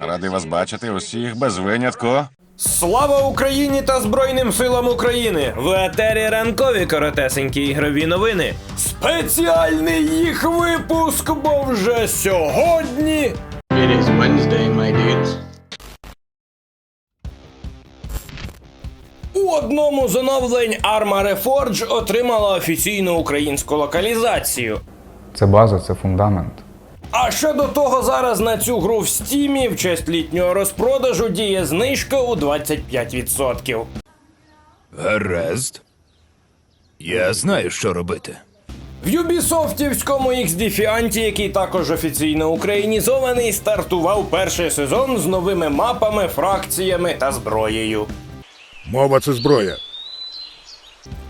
Радий вас бачити усіх без винятку. Слава Україні та Збройним силам України! В етері ранкові коротесенькі ігрові новини. Спеціальний їх випуск, бо вже сьогодні. It is Wednesday, my dudes. У одному з оновлень Arma Reforge отримала офіційну українську локалізацію. Це база, це фундамент. А ще до того зараз на цю гру в стімі в честь літнього розпродажу діє знижка у 25%. Гаразд. Я знаю, що робити. В Юбісофтівському XD Фіанті, який також офіційно українізований, стартував перший сезон з новими мапами, фракціями та зброєю. Мова це зброя.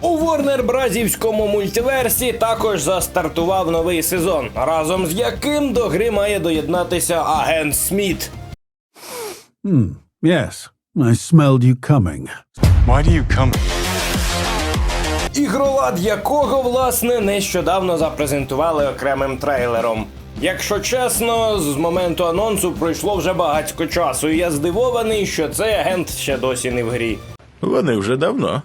У Warner Бразівському мультиверсі також застартував новий сезон, разом з яким до гри має доєднатися агент Сміт. Yes, I smelled you coming. Ігролад якого, власне, нещодавно запрезентували окремим трейлером. Якщо чесно, з моменту анонсу пройшло вже багатько часу, і я здивований, що цей агент ще досі не в грі. Вони вже давно.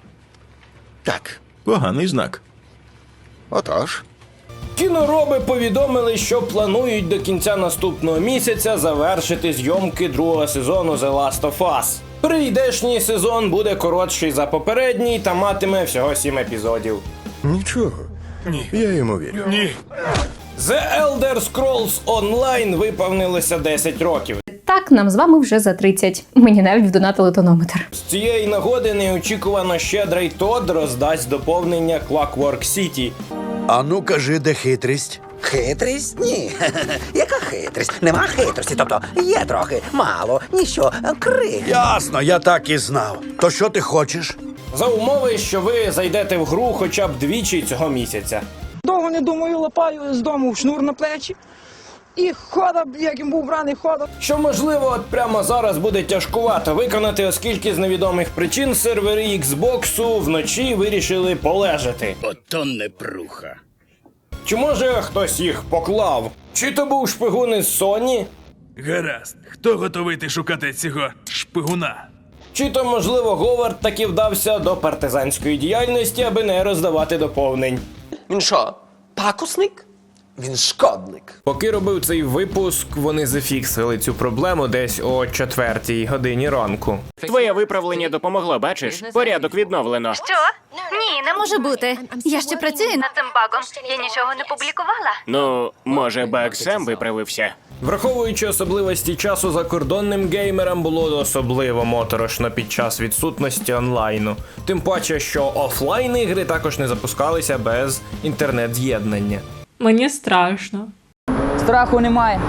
Так, поганий знак. Отож, Кінороби повідомили, що планують до кінця наступного місяця завершити зйомки другого сезону The Last of Us. Прийдешній сезон буде коротший за попередній та матиме всього сім епізодів. Нічого. Ні. Я йому вірю. Ні. The Elder Scrolls Online виповнилося 10 років. Так, нам з вами вже за 30. Мені навіть вдонатили тонометр. З цієї нагоди неочікувано щедрий Тод роздасть доповнення Clockwork City. А ну кажи, де хитрість? Хитрість? Ні. Яка хитрість? Нема хитрості, тобто є трохи, мало, ніщо, крик. Ясно, я так і знав. То що ти хочеш? За умови, що ви зайдете в гру хоча б двічі цього місяця. Довго не думаю, лапаю з дому в шнур на плечі. І хода, як він був браний, хода. Що можливо, от прямо зараз буде тяжкувато виконати, оскільки з невідомих причин сервери Xbox вночі вирішили полежати. Ото непруха. Чи може хтось їх поклав? Чи то був шпигун із Sony? Гаразд. Хто готовий ти шукати цього шпигуна? Чи то, можливо, Говард таки вдався до партизанської діяльності, аби не роздавати доповнень? Він що, пакусник? Він шкодник. Поки робив цей випуск, вони зафіксили цю проблему десь о четвертій годині ранку. Твоє виправлення допомогло, бачиш? Порядок відновлено. Що? Ні, не може бути. Я ще працюю над цим багом. Я нічого не публікувала. Ну, може, баг сам виправився. Враховуючи особливості часу закордонним геймерам було особливо моторошно під час відсутності онлайну. Тим паче, що офлайн ігри також не запускалися без інтернет-з'єднання. Мені страшно. Страху немає.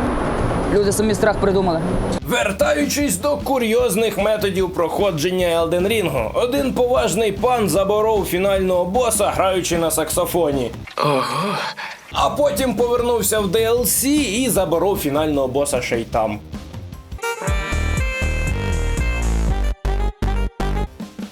Люди самі страх придумали. Вертаючись до курйозних методів проходження Елден Рінгу, один поважний пан заборов фінального боса, граючи на саксофоні. Ого. А потім повернувся в DLC і заборов фінального боса ще й там.